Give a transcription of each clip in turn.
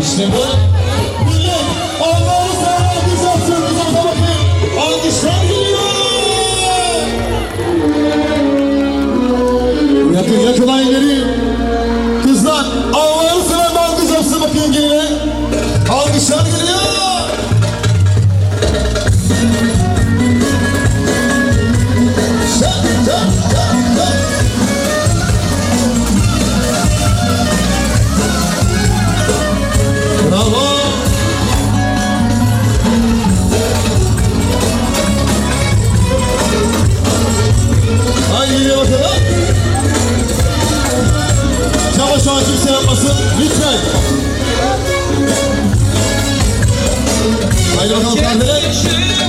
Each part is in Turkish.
İşte bu. Millet Allah'ını sana alkış atsın. Biz ata bakayım. Alkışlar geliyor. Yakın yakın Aí eu não parei.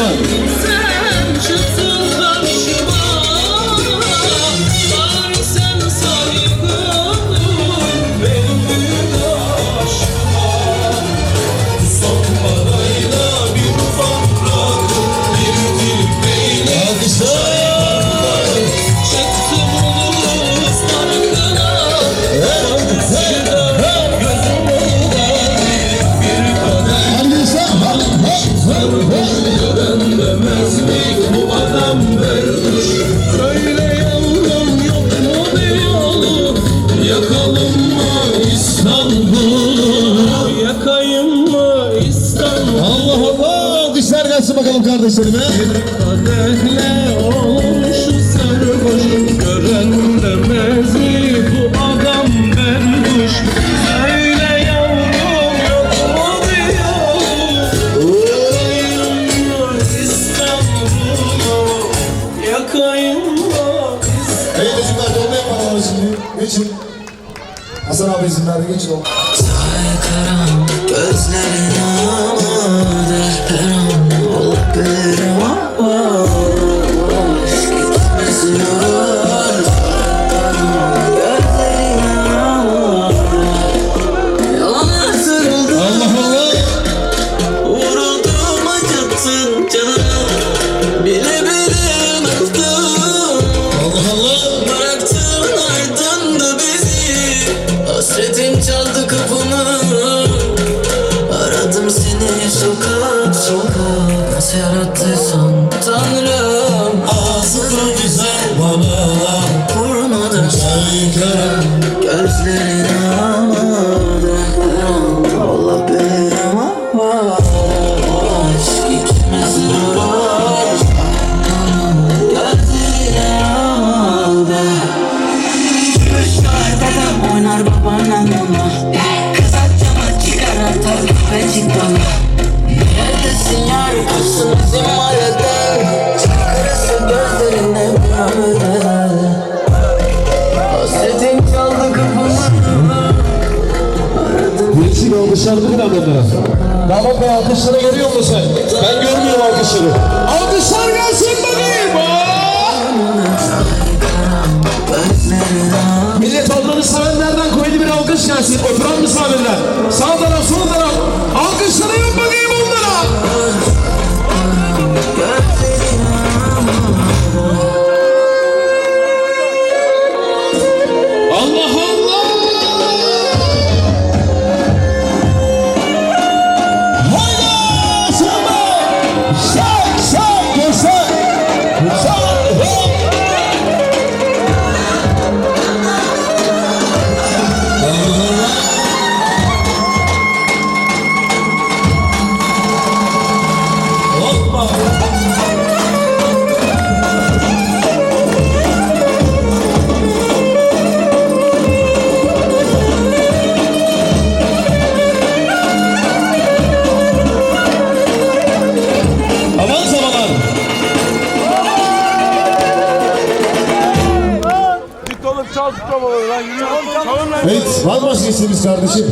여러분 bakalım kardeşlerime. Bir kadehle olmuş sarhoş gören bu adam berduş. Söyle yavrum yok mu diyor. İstanbul'u yakayım mı? Çocuklar dönme yapalım şimdi. Geçin. Hasan abi izin verdi geçin oğlum. Sahil karanlık gözlerine little one. güzel san Tanrım ağzını güzel bana Vurma da sen kara Gözlerini Allah benim ama Aşk ikimizin var. Gözlerini almadı Gülüşler dedem oynar babaannem ona Kızak cama çıkar atar köpecik bana. Başardık da bunlara. Damat bey alkışları görüyor musun? Ben görmüyorum alkışları. Alkışlar gelsin bakayım. Millet onları sevenlerden koydu bir alkış gelsin. Oturan misafirler. Evet, isteğiniz kardeşim?